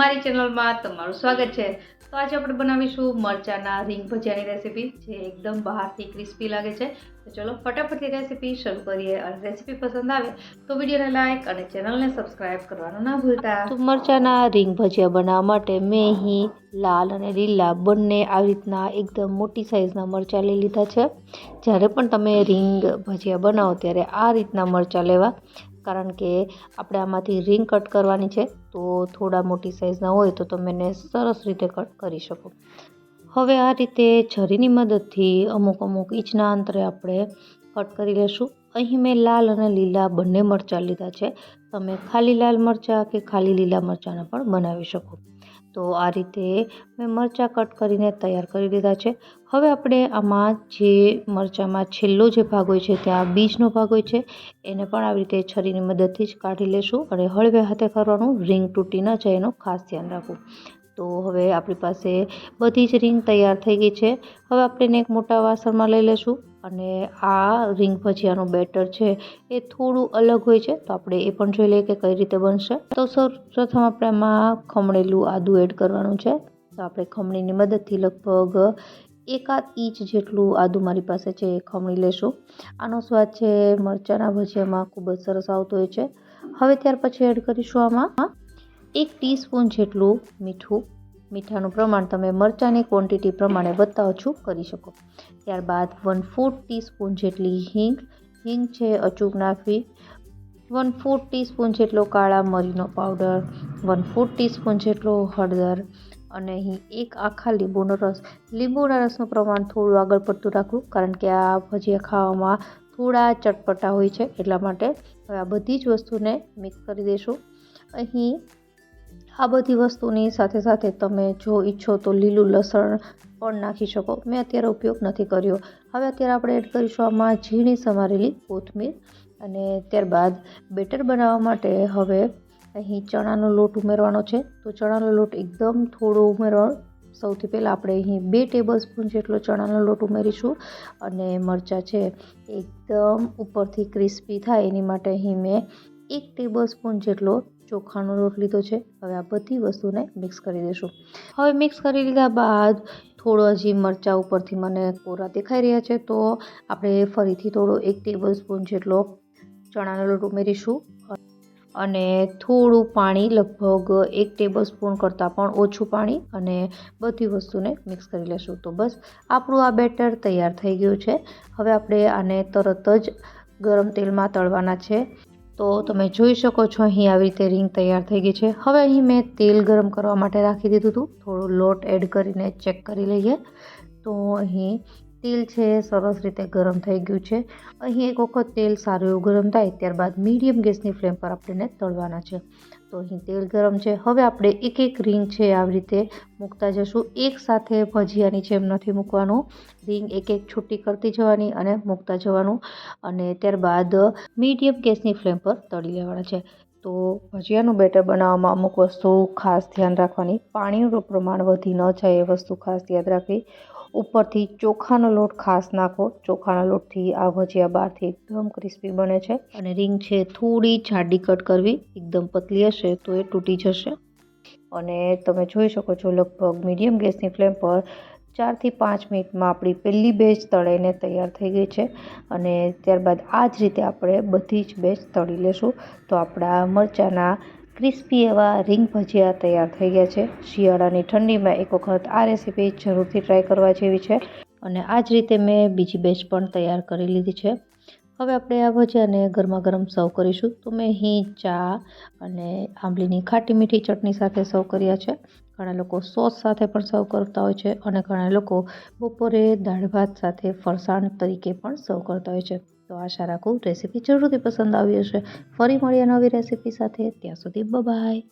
મારી ચેનલમાં તમારું સ્વાગત છે. તો આજે આપણે બનાવીશું મરચાના રીંગ ભજીયાની રેસીપી જે એકદમ બહારથી ક્રિસ્પી લાગે છે. તો ચલો ફટાફટથી રેસીપી શરૂ કરીએ અને રેસીપી પસંદ આવે તો વિડીયોને લાઇક અને ચેનલને સબસ્ક્રાઇબ કરવાનું ના ભૂલતા. તો મરચાના રીંગ ભજીયા બનાવવા માટે મેં અહીં લાલ અને લીલા બંને આવી રીતના એકદમ મોટી સાઇઝના મરચાં લઈ લીધા છે. જ્યારે પણ તમે રીંગ ભજીયા બનાવો ત્યારે આ રીતના મરચાં લેવા. કારણ કે આપણે આમાંથી રિંગ કટ કરવાની છે, તો થોડા મોટી સાઇઝના હોય તો તમે એને સરસ રીતે કટ કરી શકો. હવે આ રીતે છરીની મદદથી અમુક અમુક ઇંચના અંતરે આપણે કટ કરી લેશું. અહીં મેં લાલ અને લીલા બંને મરચાં લીધા છે. તમે ખાલી લાલ મરચાં કે ખાલી લીલા મરચાંના પણ બનાવી શકો. તો આ રીતે મેં મરચાં કટ કરીને તૈયાર કરી લીધા છે. હવે આપણે આમાં જે મરચાંમાં છેલ્લો જે ભાગ હોય છે, ત્યાં બીજનો ભાગ હોય છે, એને પણ આવી રીતે છરીની મદદથી જ કાઢી લેશું અને હળવે હાથે કરવાનું રિંગ તૂટી ન જાય એનું ખાસ ધ્યાન રાખવું. તો હવે આપણી પાસે બધી જ રીંગ તૈયાર થઈ ગઈ છે. હવે આપણે એને એક મોટા વાસણમાં લઈ લઈશું અને આ રીંગ ભજીયાનું બેટર છે એ થોડું અલગ હોય છે, તો આપણે એ પણ જોઈ લઈએ કે કઈ રીતે બનશે. તો સૌ, પ્રથમ આપણે આમાં ખમણેલું આદું એડ કરવાનું છે. તો આપણે ખમણીની મદદથી લગભગ એકાદ ઇંચ જેટલું આદું મારી પાસે છે એ ખમણી લેશું. આનો સ્વાદ છે મરચાંના ભજીયામાં ખૂબ જ સરસ આવતો હોય છે. હવે ત્યાર પછી એડ કરીશું આમાં એક ટીસ્પૂન જેટલું મીઠું, મીઠાનું પ્રમાણ તમે મરચાંની ક્વોન્ટિટી પ્રમાણે ઓછું કરી શકો. ત્યારબાદ વન ફોર્થ ટીસ્પૂન જેટલી હિંગ હિંગ છે અચૂક નાખવી. વન ફોર્થ ટીસ્પૂન જેટલો કાળા મરીનો પાવડર વન ફોર્થ ટીસ્પૂન જેટલો હળદર અને અહીં એક આખા લીંબુનો રસ. લીંબુના રસનું પ્રમાણ થોડું આગળ પડતું રાખવું, કારણ કે આ ભજીયા ખાવામાં થોડા ચટપટા હોય છે, એટલા માટે હવે આ બધી જ વસ્તુને મિક્સ કરી દઈશું. અહીં આ બધી વસ્તુની સાથે સાથે તમે જો ઈચ્છો તો લીલું લસણ પણ નાખી શકો. મેં અત્યારે ઉપયોગ નથી કર્યો. હવે અત્યારે આપણે એડ કરીશું આમાં ઝીણી સમારેલી કોથમીર અને ત્યારબાદ બેટર બનાવવા માટે હવે અહીં ચણાનો લોટ ઉમેરવાનો છે. તો ચણાનો લોટ એકદમ થોડો ઉમેરવાનો સૌથી પહેલાં આપણે અહીં બે ટેબલ સ્પૂન જેટલો ચણાનો લોટ ઉમેરીશું અને મરચાં છે એકદમ ઉપરથી ક્રિસ્પી થાય એની માટે અહીં મેં એક ટેબલ સ્પૂન જેટલો ચોખાનો લોટ લીધો છે. હવે આ બધી વસ્તુને મિક્સ કરી દઈશું. હવે મિક્સ કરી લીધા બાદ થોડો હજી મરચાં ઉપરથી મને કોરા દેખાઈ રહ્યા છે, તો આપણે ફરીથી થોડો એક ટેબલ સ્પૂન જેટલો ચણાનો લોટ ઉમેરીશું. અને થોડું પાણી, લગભગ એક ટેબલ સ્પૂન કરતાં પણ ઓછું પાણી અને બધી વસ્તુને મિક્સ કરી લેશું. તો બસ, આપણું આ બેટર તૈયાર થઈ ગયું છે. હવે આપણે આને તરત જ ગરમ તેલમાં તળવાના છે. તો તમે જોઈ શકો છો, અહીં આવી રીતે રીંગ તૈયાર થઈ ગઈ છે. હવે અહીં મેં તેલ ગરમ કરવા માટે રાખી દીધું હતું. થોડો લોટ એડ કરીને ચેક કરી લઈએ. તો અહીં તેલ છે, સરસ રીતે ગરમ થઈ ગયું છે. અહીં એક વખત તેલ સારું એવું ગરમ થાય ત્યારબાદ મીડિયમ ગેસની ફ્લેમ પર આપણે તળવાના છે. તો અહીં તેલ ગરમ છે. હવે આપણે એક એક રીંગ છે આવી રીતે મૂકતા જશું. એક સાથે ભજીયાની જેમ નથી મૂકવાનું. રીંગ એક એક છૂટી કરતી જવાની અને મૂકતા જવાનું. અને ત્યારબાદ મીડિયમ ગેસની ફ્લેમ પર તળી લેવાના છે. તો ભજીયાનું બેટર બનાવવામાં અમુક વસ્તુ ખાસ ધ્યાન રાખવાની. પાણીનું પ્રમાણ વધી ન જાય એ વસ્તુ ખાસ યાદ રાખવી. ઉપરથી ચોખાનો લોટ ખાસ નાખો. ચોખાના લોટથી આ ભજીયા બહારથી એકદમ ક્રિસ્પી બને છે અને રીંગ છે થોડી જાડી કટ કરવી. એકદમ પતલી હશે તો એ તૂટી જશે. અને તમે જોઈ શકો છો લગભગ મીડિયમ ગેસની ફ્લેમ પર ચારથી પાંચ મિનિટમાં આપણી પહેલી બેચ તળાઈને તૈયાર થઈ ગઈ છે. અને ત્યારબાદ આ જ રીતે આપણે બધી જ બેચ તળી લેશું. તો આપણા મરચાંના ક્રિસ્પી એવા રીંગ ભજીયા તૈયાર થઈ ગયા છે. શિયાળાની ઠંડીમાં એક વખત આ રેસીપી જરૂરથી ટ્રાય કરવા જેવી છે અને આ જ રીતે મેં બીજી બેચ પણ તૈયાર કરી લીધી છે. હવે આપણે આ ભજીયાને ગરમા ગરમ સર્વ કરીશું. તો મેં અહીં ચા અને આંબલીની ખાટી મીઠી ચટણી સાથે સર્વ કર્યા છે. ઘણા લોકો સોસ સાથે પણ સર્વ કરતા હોય છે અને ઘણા લોકો બપોરે દાળ ભાત સાથે ફરસાણ તરીકે પણ સર્વ કરતા હોય છે. તો આશા રાખું રેસીપી જરૂરથી પસંદ આવી હશે. ફરી મળીએ નવી રેસીપી સાથે. ત્યાં સુધી બાય